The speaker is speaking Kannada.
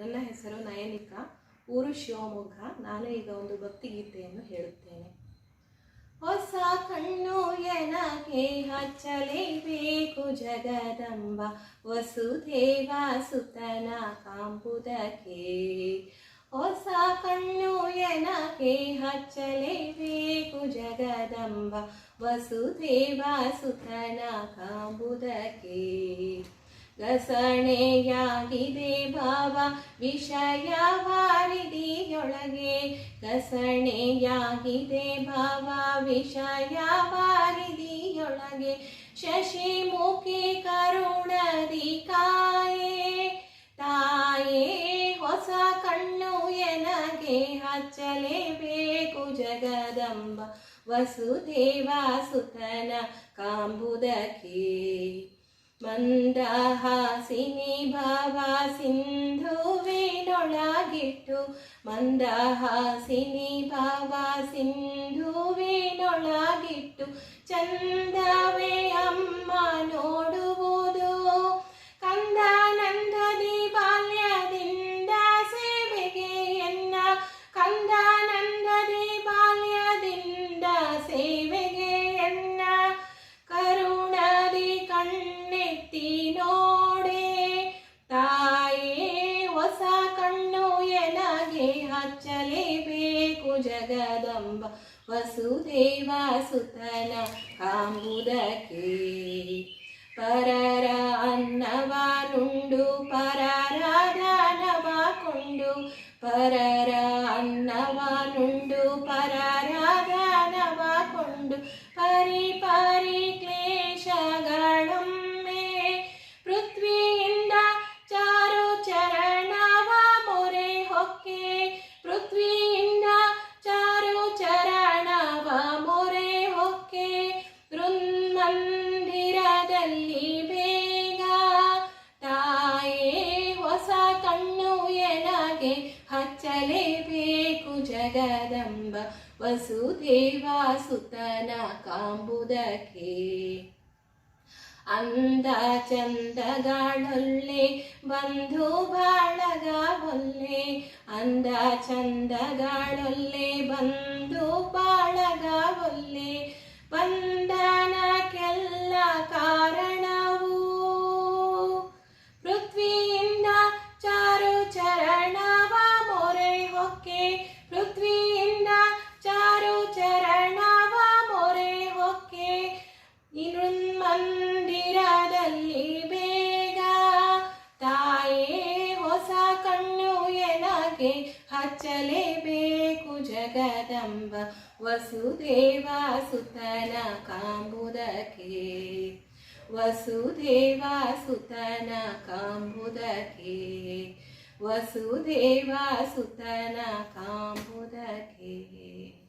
ನನ್ನ ಹೆಸರು ನಯನಿಕಾ, ಊರು ಶಿವಮೊಗ್ಗ. ನಾನು ಈಗ ಒಂದು ಭಕ್ತಿಗೀತೆಯನ್ನು ಹೇಳುತ್ತೇನೆ. ಹೊಸ ಕಣ್ಣು ಎನಗೆ ಹಚ್ಚಲೇಬೇಕು ಜಗದಂಬ, ವಸುದೇವ ಸುತನ ಕಾಂಬುದಕ್ಕೆ. ಹೊಸ ಕಣ್ಣು ಎನಗೆ ಹಚ್ಚಲೇಬೇಕು ಜಗದಂಬ, ವಸುದೇವ ಸುತನ ಕಾಂಬುದಕ್ಕೆ. ಘಸಣೆಯಾಗಿದೆ ಭಾವ, ವಿಷಯ ವಾರಿದಿಯೊಳಗೆ ಘಸಣೆಯಾಗಿದೆ ಭಾವ, ವಿಷಯ ವಾರಿದಿಯೊಳಗೆ ಶಶಿಮುಖಿ ಕರುಣದಿ ಕಾಯೇ, ತಾಯೇ, ಹೊಸ ಕಣ್ಣು ಎನಗೆ ಹಚ್ಚಲೇಬೇಕು ಜಗದಂಬ. ವಸುದೇವ ಸುತನ ಕಾಂಬುದಕ್ಕೆ ಮಂದಹಾಸಿನಿ ಭಾವ ಸಿಂಧುವಿನೊಳಗಿಟ್ಟು ಮಂದಹಾಸಿನಿ ಭಾವ ಸಿಂಧುವಿನೊಳಗಿಟ್ಟು ಚಂದವೇ ಹಚ್ಚಲೇಬೇಕು ಜಗದಂಬ ವಸುದೇವ ಸುತನ ಕಾಂಬುದಕ್ಕೆ. ಪರರ ಅನ್ನವನುಂಡು ಪರರ ದಾನವ ಕೊಂಡು ಪರರ ಅನ್ನವನುಂಡು ಮಂದಿರದಲ್ಲಿ ಬೇಗ, ತಾಯೇ, ಹೊಸ ಕಣ್ಣು ಎನಗೆ ಹಚ್ಚಲೇಬೇಕು ಜಗದಂಬ ವಸುದೇವ ಸುತನ ಕಾಂಬುದಕ್ಕೆ. ಅಂದ ಚಂದಗಳೊಲ್ಲೆ ಬಂಧು ಬಾಳಗ ಒಲ್ಲೆ ಅಂದ ಚಂದಗಳೊಲ್ಲೆ ಬಂಧು ಬಾಳಗ ಎನಗೆ ಹಚ್ಚಲೇಬೇಕು ಜಗದಂಬ ವಸುದೇವ ಸುತನ ಕಾಂಬುದಕ್ಕೆ. ವಸುದೇವ ಸುತನ ಕಾಂಬುದಕ್ಕೆ. ವಸುದೇವ ಸುತನ ಕಾಂಬುದಕ್ಕೆ.